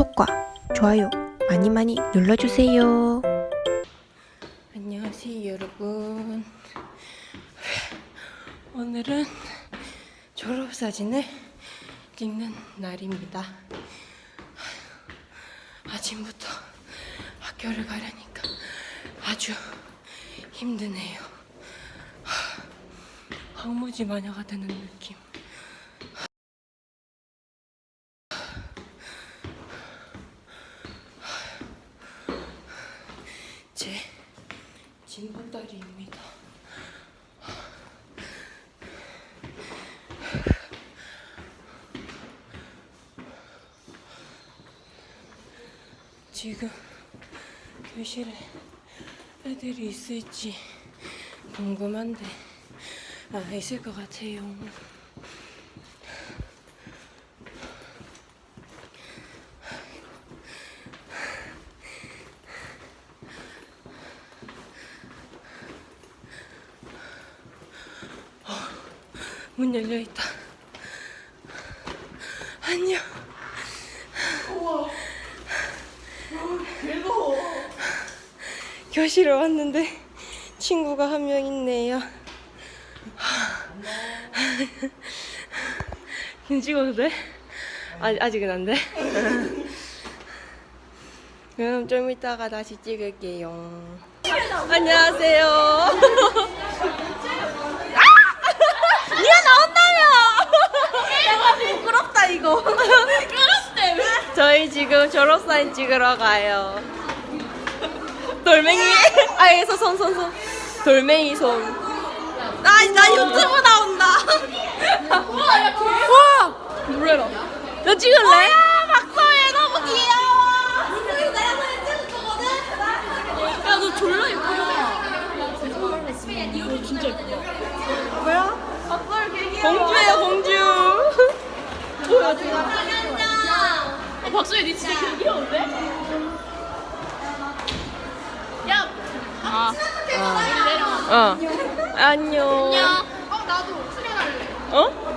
구독과 좋아요 많이 많이 눌러주세요. 안녕하세요 여러분. 오늘은 졸업사진을 찍는 날입니다. 아침부터 학교를 가려니까 아주 힘드네요. 황무지 마녀가 되는 느낌. 제 진보다리입니다. 지금 교실에 애들이 있을지 궁금한데 아 있을 것 같아요. 문 열려 있다. 안녕. 교실에 왔는데 친구가 한 명 있네요. 좀 찍어도 돼? 아, 아직은 안 돼? 그럼 좀 이따가 다시 찍을게요. 안녕하세요. 아! 니가 나온다며! 내가 부끄럽다 이거. 저희 지금 졸업사진 찍으러 가요. 돌멩이, 아에서 손, 손, 손. 돌멩이 손. 나, 나 유튜브 나온다. 와! 놀래라. 너 찍을래? 박서혜 너무 귀여워. 내가 사진 찍을 거거든. 야 너 졸라 예쁘다. 진짜 예쁘다. 뭐야? 공주예요, 공주. 아, 박서혜 니 진짜 개 귀여운데? 아. 어. 안녕. 어 나도 수련할래. 어?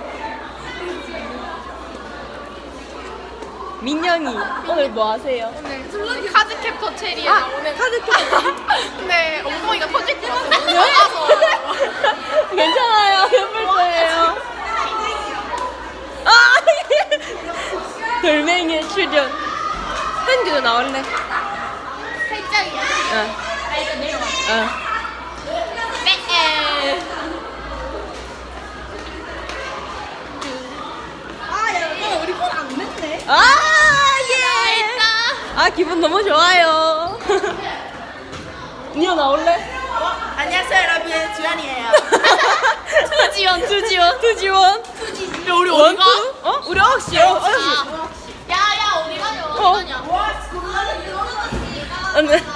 민영이 오늘 뭐 하세요? 오늘 카드 캡터 체리에 아, 나오는 카드 캡터. 근데 엉덩이가 터질 것 같아. 괜찮아요. 예쁠 거예요. 아! 돌멩이의 출연. 현주도 나올래? 살짝이야. 어. 어. 빼. 아, 야, 이거 우리 폰안 냈네. 아, 예. 아, 기분 너무 좋아요. 니어 나올래? 안녕하세요, 여러분. 주연이에요. 투지원, 투지원. 투지원. 야, 우리 원, 투? 어? 우리 억시. 어, 억시. 야, 야, 어디 가냐? 어디 어. 가냐? 안녕.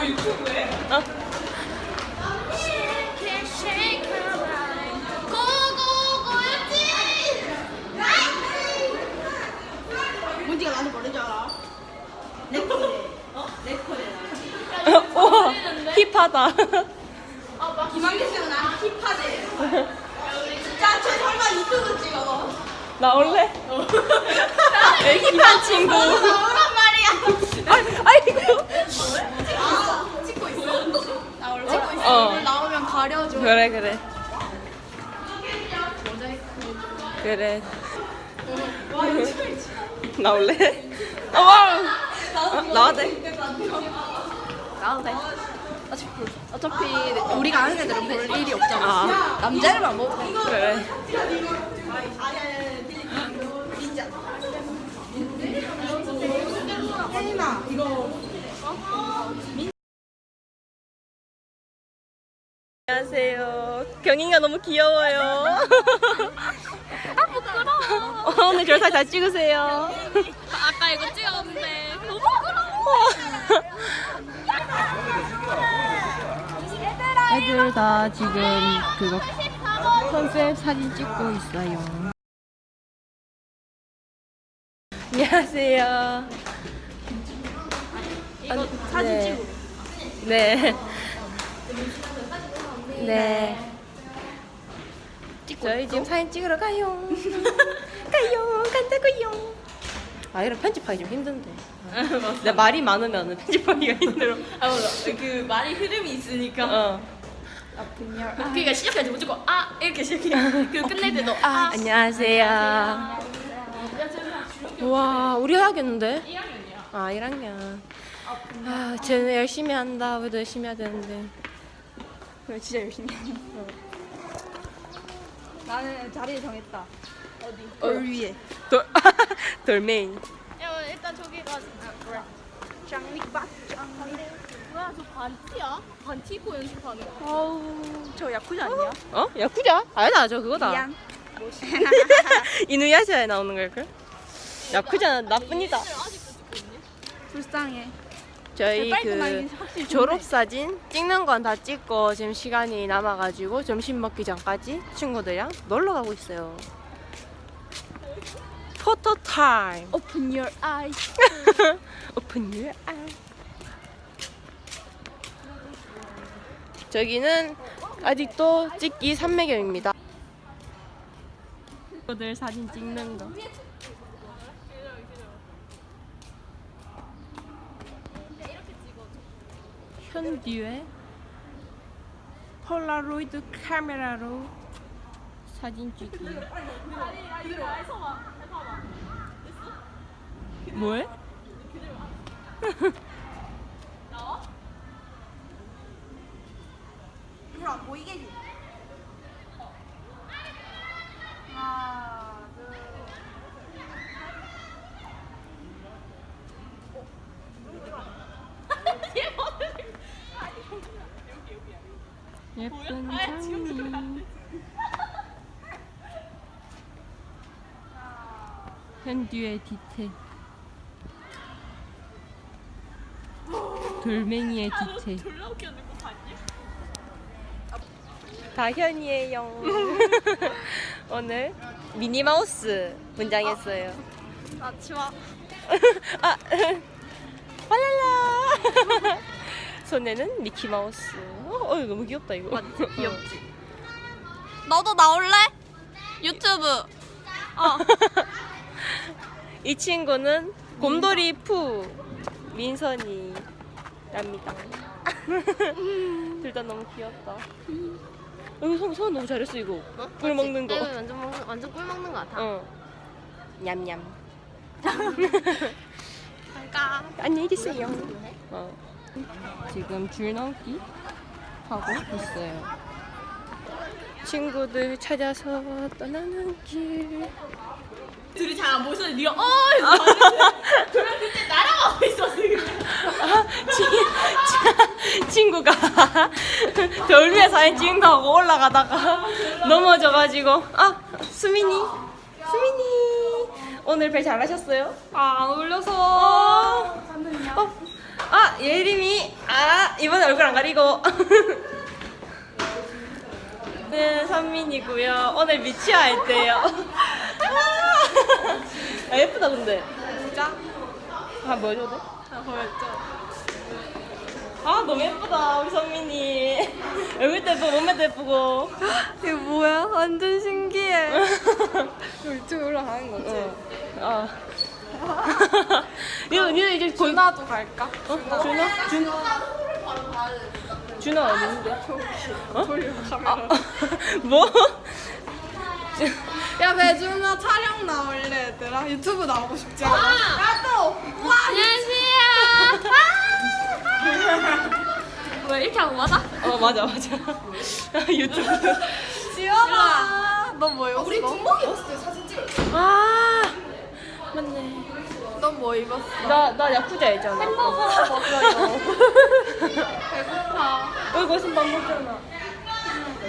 뭐 유튜브에? 어. 문지가 나는 모르는 줄 알아? 내 코에. 어? 내 코에. 우와, 힙하다. 김한길 씨가 나랑 힙하대. 진짜 쟤 설마 유튜브 찍어? 나올래? 에, 힙한 친구. 나오란 말이야. 아, 아이고. 나 어. 어. 오늘 나오면 가려줘. 그래, 그래. 그래. 나올래? 아, 와. 어, 나와도 돼. 나도 돼. 어차피, 어차피 우리가 아는 애들은 볼 일이 없잖아. 아. 남자들만 못 해. 그래. 혜인아, 이거. 안녕하세요. 경인가 너무 귀여워요. 아, 부끄러워. 어, 오늘 결사 잘 찍으세요. 아까 이거 찍었는데. 너무 부끄러워. 애들 다 지금 그거 컨셉 사진 찍고 있어요. 안녕하세요. 이거 아, 사진 네. 찍고. 네. 네. 저희 지금 사진 찍으러 가요. 가요, 간다. 한다고요. 아 이런 편집하기 좀 힘든데. 내 말이 많으면 편집하기가 힘들어. 아 맞아. 그 말이 흐름이 있으니까. 어. 그러니까 시작할 때 무조건 아 이렇게 시작해. 그리고 끝낼 때도 아, 아. 안녕하세요. 와, 우리 해야겠는데? 1학년이야. 아, 1학년. 아, 쟤는 열심히 한다. 우리도 열심히 해야 되는데. 그래 진짜 열심히 해. 나는 자리 정했다. 어디? 돌 위에. 돌, 돌메인. 야 일단 저기 가서. 아 그래. 장미박. 뭐야 저 반티야? 반티 입고 연습하는 거. 어우 저 야쿠자 아니야? 어? 야쿠자? 아니다, 저 그거다. 미안. 이누야샤에 나오는 걸걸? 야쿠자는 나쁩니다. 아직도 찍고 있네. 불쌍해. 저희 그 졸업사진 찍는 건 다 찍고 지금 시간이 남아가지고 점심 먹기 전까지 친구들이랑 놀러 가고 있어요. 포토 타임. Open your eyes. 오픈 your eye. 저기는 아직도 찍기 산매경입니다. 친구들 사진 찍는 거. 현디에 폴라로이드 카메라로 사진 찍기. 뭐해? 안 보이게 지 하나, 예쁜 장미. 현듀의 디테. 돌멩이의 디테. 졸라 웃겼는데 그거 봤니? 다현이에요. 오늘 미니마우스 분장했어요. 나 치마. 아, 팔랄라. 손에는 미키마우스. 어, 어, 너무 귀엽다 이거. 귀엽지. 너도 나올래? 유튜브. 어. 이 친구는 곰돌이 푸 민선이랍니다. 둘 다 너무 귀엽다. 여기 손, 손 너무 잘했어 이거. 꿀 먹는 거. 완전 먹는 완전 꿀 먹는 거 같아. 어. 냠냠. 잠깐. 안녕히 계세요. 어. 지금 줄넘기 하고 있어요. 친구들 찾아서 떠나는 길. 둘이 잘 안 보이서 네가 어 봤는데 그럼 그때 날아가고 있었어. 친, 친구가 돌 위에 사진 찍는다고 올라가다가 넘어져가지고 아 수민이 수민이 오늘 배 잘하셨어요? 아, 안 올려서. 어, 어, 아 예림이 아 이번에 얼굴 안 가리고 네 선민이고요 오늘 미치아 할 때요 아 예쁘다 근데 진짜? 아 보여줘도 돼? 아, 보였죠? 아 너무 예쁘다 우리 선민이 얼굴도 예쁘고 몸매도 예쁘고 이거 뭐야? 완전 신기해. 유튜브 올라가는 거지? 어. 이 거 이거 이제 곧 준아도 갈까? 어? 준아? 준 준아 어딘데? 어? 돌려 카메라. 아, 뭐? 야 배준아 촬영 나올래 얘들아 유튜브 나오고 싶지 않아? 나도 와왜 이렇게 하고 맞아? 어 맞아 맞아 유튜브 지연아 너뭐 입었어? 우리 군복 입었을 때 사진 찍아 맞네. 넌 뭐 입었어? 나 나 야쿠자 했잖아. 햄버거. 먹어요 배고파. 여기 거기서 밥 먹잖아.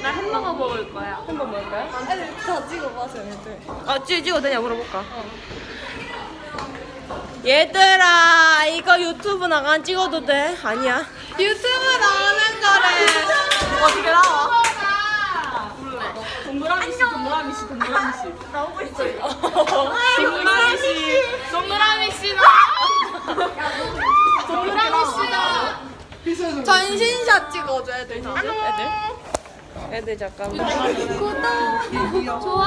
나 햄버거 먹을 거야. 햄버거 먹을까요? 애들 다 찍어봐 쟤네들. 아 찍, 찍어도 되냐? 물어볼까? 얘들아 이거 유튜브 나간 찍어도 돼? 아니야? 유튜브 나오는 거래. 어떻게 나와? 동그라미 씨, 동그라미 씨, 동그라미 씨. 나오고 있어. 동그라미 씨, 동그라미 씨 나. 동그라미 씨다. 전신샷 찍어줘 애들 애들? 애들 잠깐만 좋아요. 안녕하세요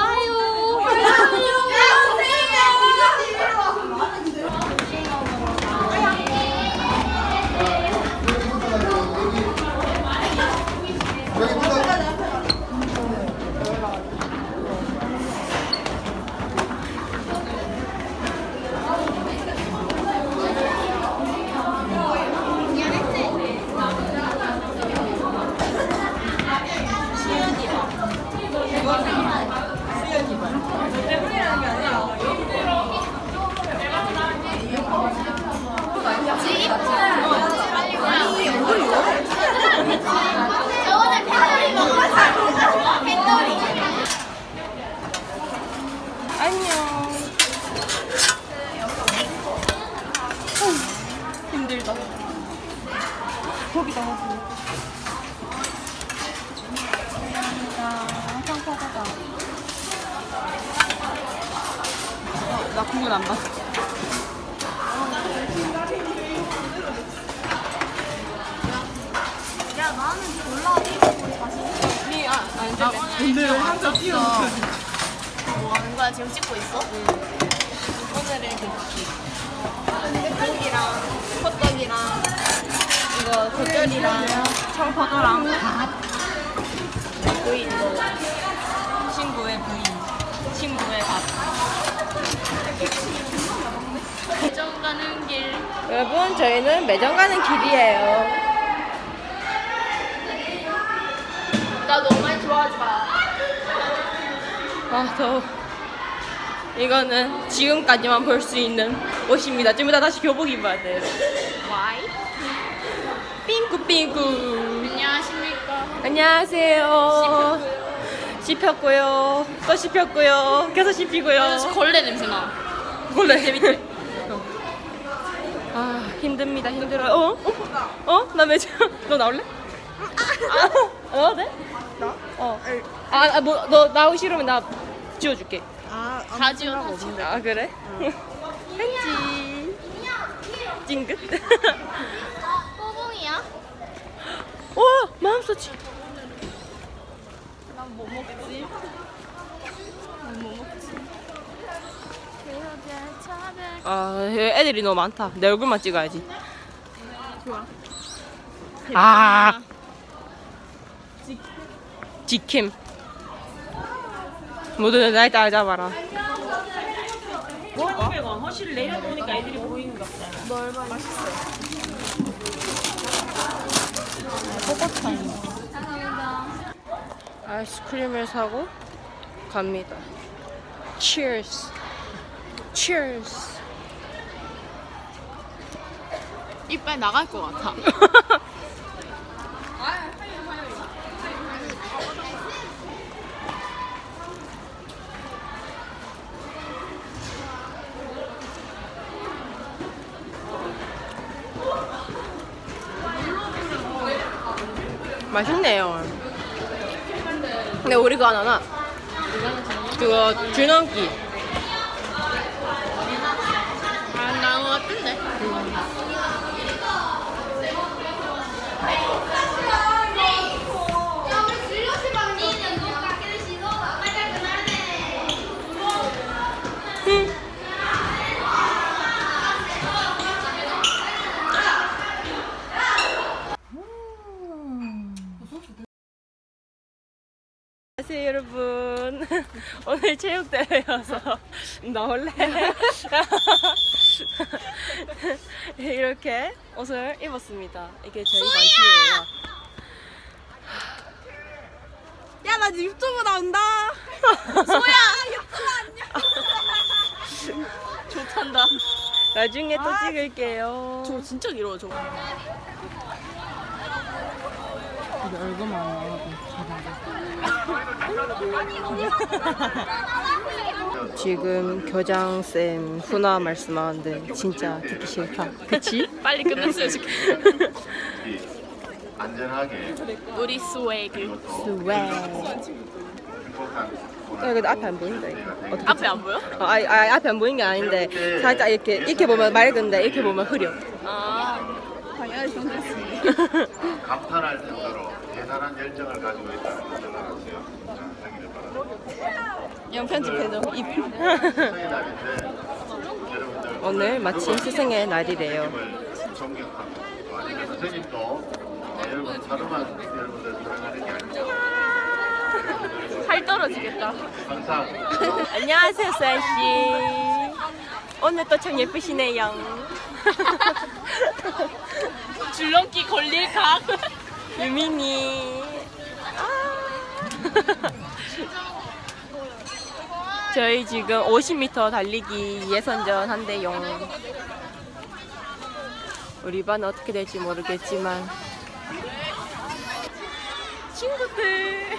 나 국물 안 봤어. 야 나는 졸라 이거 다시 니, 아, 안 돼. 근데 왜 항상 뛰어? 뭐 하는 거야 지금 찍고 있어? 오늘의 급식. 고기랑 호떡이랑 겉절이랑 청포도랑 밥. 부인도. 친구의 부인. 친구의 밥. 매점 가는 길 여러분, 저희는 매점 가는 길이에요. 나 너무 많이 좋아하지 마 아, 더워. 이거는 지금까지만 볼 수 있는 옷입니다. 좀 이따 다시 교복 입어야 돼요. 삥 꾸삥꾸. 안녕하십니까 안녕하세요. 씹혔고요. 또 씹혔고요. 계속 씹히고요. 걸레 냄새 나 원래 재밌대. 아 힘듭니다. 힘들어요. 어? 어? 어? 나 매장. 너 나올래? 아, 어? 네? 나? 어. 아, 아, 뭐, 너 나오기 싫으면 나 지워줄게. 아, 다 지워 다 지워 아, 그래? 왠지. 찡긋. 와, 마음속이. 난뭐 먹지? 난뭐 먹지? 아, 애들이 너무 많다. 내 얼굴만 찍어야지. 좋아. 아. 지킴. 모두 날 따라잡아라. 허실 내려놓으니까 애들이 보이는 것 같 다. 아이스크림을 사고 갑니다. Cheers. Cheers. 이빨 나갈 것 같아 맛있네요. 근데 우리 그거 안 하나? 그거 줄넘기. 안 나온 것 같은데 안녕하세요 여러분. 오늘 체육대회여서 나올래? 이렇게 옷을 입었습니다. 이게 저희 반티예요. 야, 나 유튜브 나온다. 좋단다. 나중에 또 찍을게요. 저 진짜 길어 저거 근데 얼굴만 안 나와도 지금 교장쌤 훈화 말씀하는데 진짜 듣기 싫다. 그치? 빨리 끝났으면 좋겠어 안전하게 우리 스웨그 스웨. 야, 근데 앞에 안 보인다. 어떡하지? 앞에 안 보여? 아, 아니, 아니, 앞에 안 보이는 게 아닌데 살짝 이렇게 이렇게 보면 맑은데 이렇게 보면 흐려. 아 당연히 정됐습니다. 감탄할 정도로 대단한 열정을 가지고 있다 영 편집해줘. 입. 스승의 날인데 여러분들 오늘 마침 스승의 날이래요. 살 떨어지겠다 안녕하세요, 쌀 씨. 오늘 또 참 예쁘시네요. 줄넘기 걸릴 각 유민이. 아. 저희 지금 50m 달리기 예선전 한대요. 우리 반 어떻게 될지 모르겠지만 친구들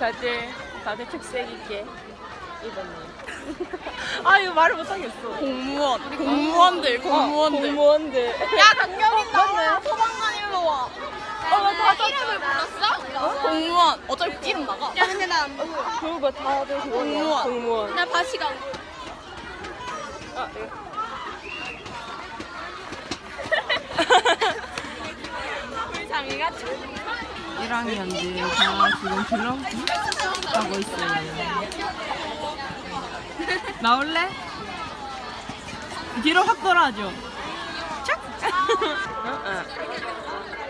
다들 다들 특색 있게 입었네요. 아 이거 말을 못하겠어. 공무원. 공무원들, 공무원들. 공무원들. 야, 강경인 나와. 소방관 일로 와. 어, 나 이름을 불렀어? 공무원. 어차피 이름 나가. 야, 근데 나안 보여. 그거 다들 그거야. 공무원. 공무원. 나 바시가 아, 이거. 장이가 1학년들 다 지금 줄넘기 하고 있어요. 나올래? 뒤로 확 돌아줘. 착!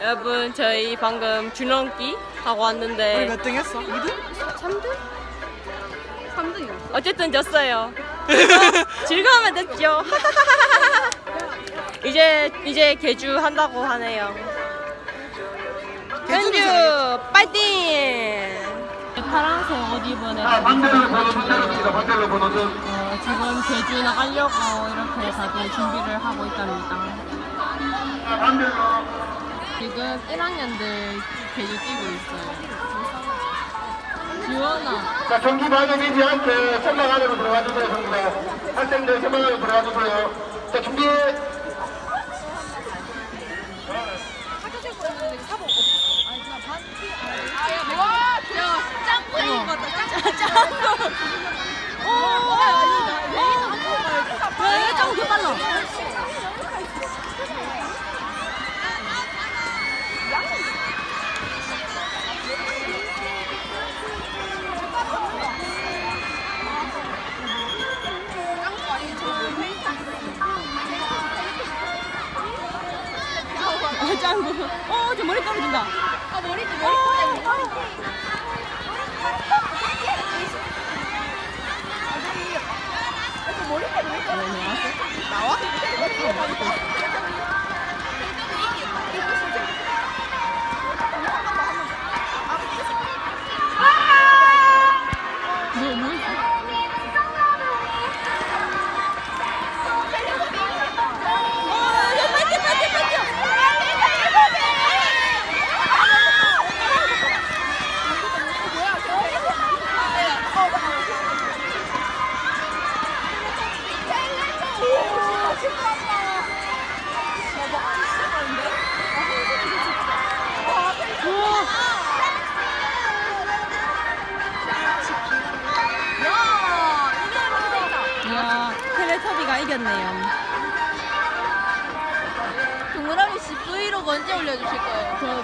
여러분, 저희 방금 줄넘기 하고 왔는데. 몇등 했어? 2등? 3등? 3등이었어. 어쨌든 졌어요. 즐거우면 됐죠. 이제 이제 개주 한다고 하네요. 현주 파이팅! 파란색 옷 입은 자, 애들 반대로 열립니다. 반대로 번호준. 어, 지금 개주 나가려고 이렇게 다들 준비를 하고 있답니다. 자, 반대로. 지금 1학년들 개주 뛰고 있어요. 지원아. 자, 경기 방해되지 않게 선박 안으로 들어가 주세요, 경기가. 학생들 선박 안으로 들어가 주세요. 자, 준비. 오, 왜 짱구 개 빨라?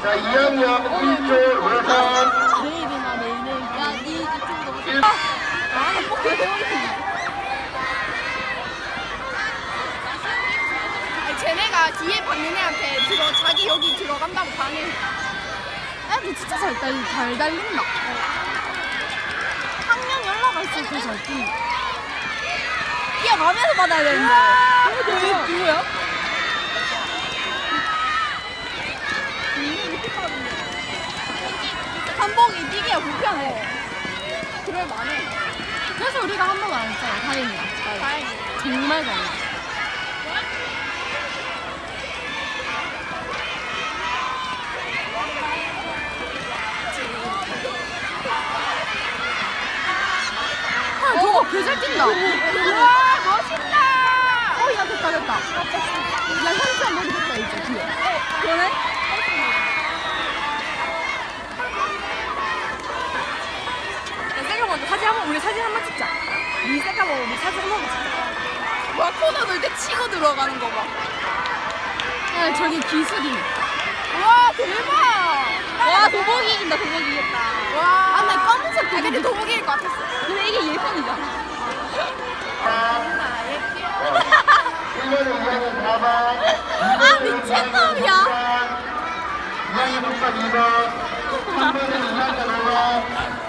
자, 2학년 1조 외선. 내일이나 내일. 야, 네 유튜브 너무 일. 아니, 쟤네가 뒤에 받는 애한테 들어, 자기 여기 들어간다고 반해. 애들 진짜 잘, 달, 잘 달린다. 학년이 올라갈수록 더잘 뛴다. 뛰어가면서 받아야 되는데. 누구, 누구야? 한복이 뛰기가 불편해. 그럴 만해. 그래서 우리가 한 번도 안 했잖아, 다행이다. 다행히. 정말 다행이다. 아, 저거 개잘 뛴다. 우와, 멋있다. 어, 야, 됐다, 됐다. 야, 현수야, 머리 됐다, 이제 뒤에. 그러네? 야, 셀카 먼저 사진 한 번, 우리 사진 한 번 찍자. 니 셀카 보고 우리 사진 한 번만 찍자. 와, 코너 넣을 때 치고 들어가는 거 봐. 야, 저기 기술이네. 와, 대박! 와, 도복이 이긴다, 도복이 이겼다. 와. 아, 나 검은색 도복이. 아, 근데 도복이 이길 것 같았어. 근데 이게 예선이잖아. 1년에 2학년 4반. 아, 미친놈이야. 2학년 6반 2반. 3반은 2학년 5반.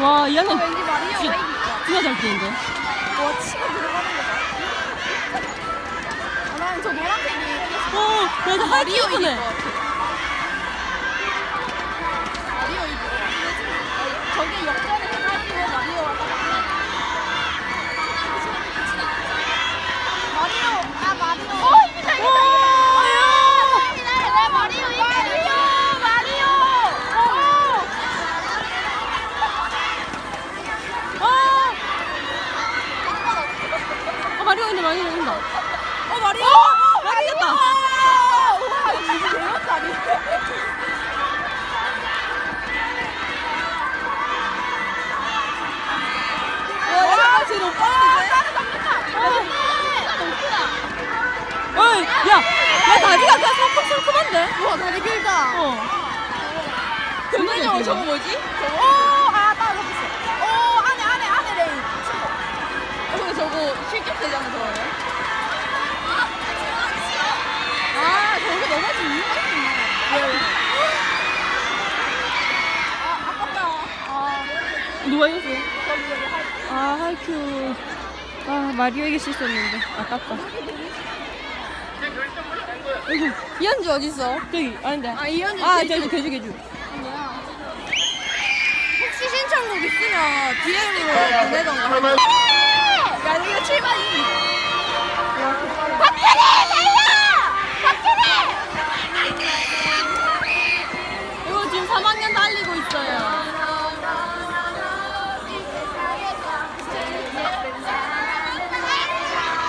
와, 이 학년 왠지 마리오가 진짜, 이길 것 진짜 잘 뛰는데? 와, 치고 들어가는 거 봐. 아, 나는 저 노란색이 어, 맞아, 예쁘네. 것 같아. 근데 많이 내린다. 어, 마리오! 어, 마리아! 와, 어. 어이, 야, 야 다리가 와 다리 길다. 어. 그만이 저거 뭐지? 저거. 실격되잖아, 저거는. 아, 저거 있구나. 왜, 왜? 아, 아깝다. 아, 누가 이겼어? 저기, 저기, 할. 아 하이큐. 아 마리오에게 실수했는데 아깝다. 이현주 어딨어? 저기 아닌데. 아, 이현주. 아. 저기 개주 개주. 혹시 신청곡 있으면 DM으로 보내던가. 그러면 야, 이거 7번이. 박준희! 달려! 박준희! 이거 지금 3학년 달리고 있어요.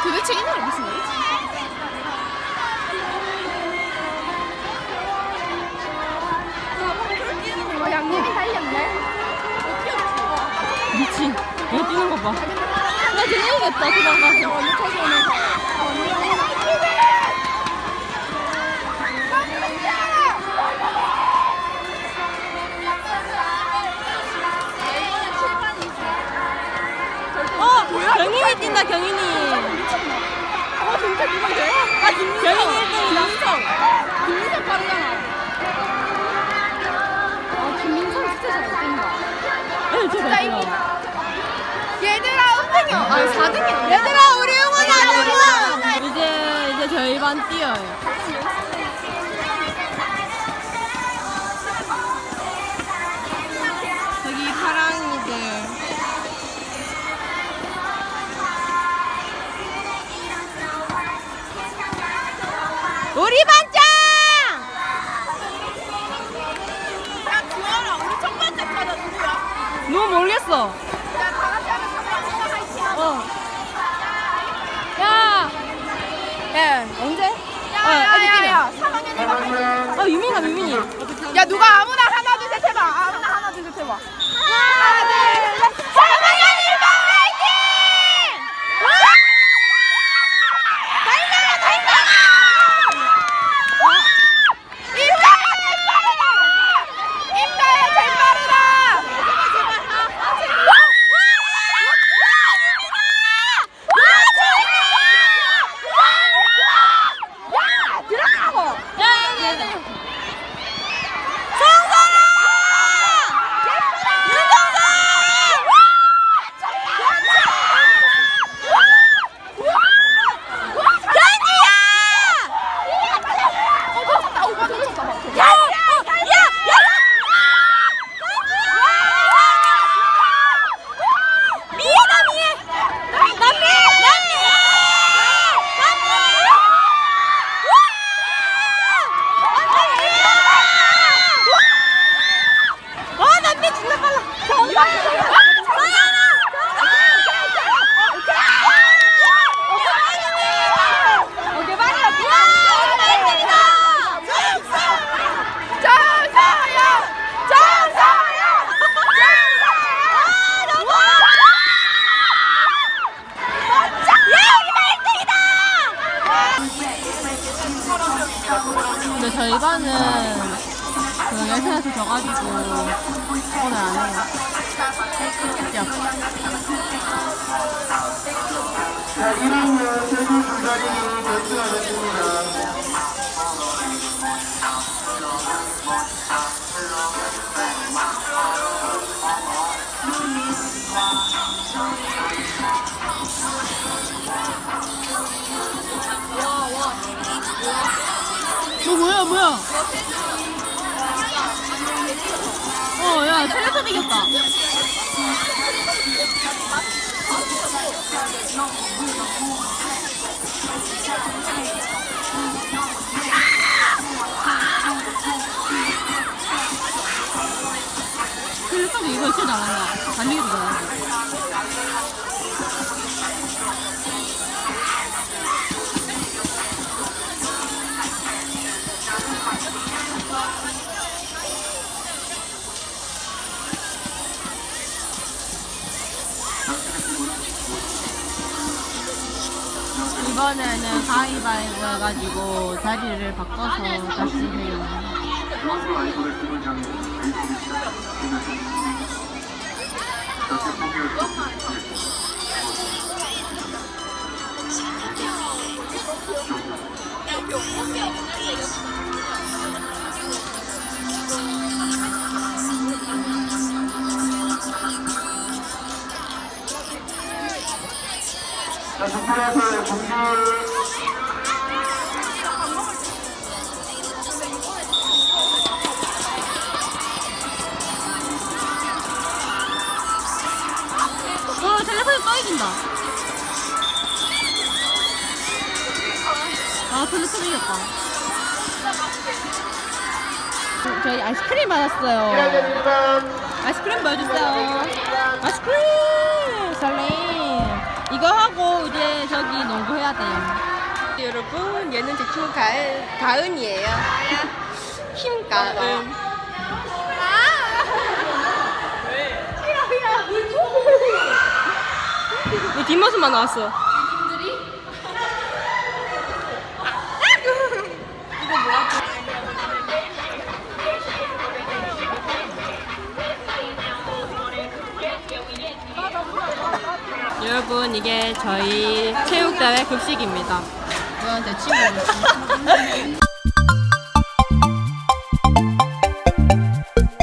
도대체 이 노래 무슨 노래지? 어, 양념이 달렸네. 미친. 얘 뛰는 거 봐. 들리겠다 도망가서 어느 차선에 경인이 뛴다 경인이. 아 네, 진짜 누군데? 아 김민성 경인이 1등이다 김민성 김민성 빠르잖아 아 김민성 진짜 잘 뛴다. 진짜 이기 3등이요. 아, 4등이요. 얘들아 우리 응원하자. 이제 이제 저희 반 뛰어요. 저기 사랑이들. 우리 반장. 유민아 유민이. 야 누가 아무나 어, 야, 텔레토 이겼다. 텔레토도 이거 진짜 잘한다. 달리기도 잘한다. 이번에는 가위바위보 해가지고 자리를 바꿔서 다시 해요. 자, 준비해서 공줄 어, 텔레폰이 떠 이긴다. 아, 텔레폰 이겼다. 저희 아이스크림 받았어요. 아이스크림 보여주세요. 아이스크림! 여러분, 얘는 제 친구 가은, 가은이에요. 김가은. 왜 뒷모습만 나왔어? 여러분 이게 저희 체육대회 급식입니다. 제 친구.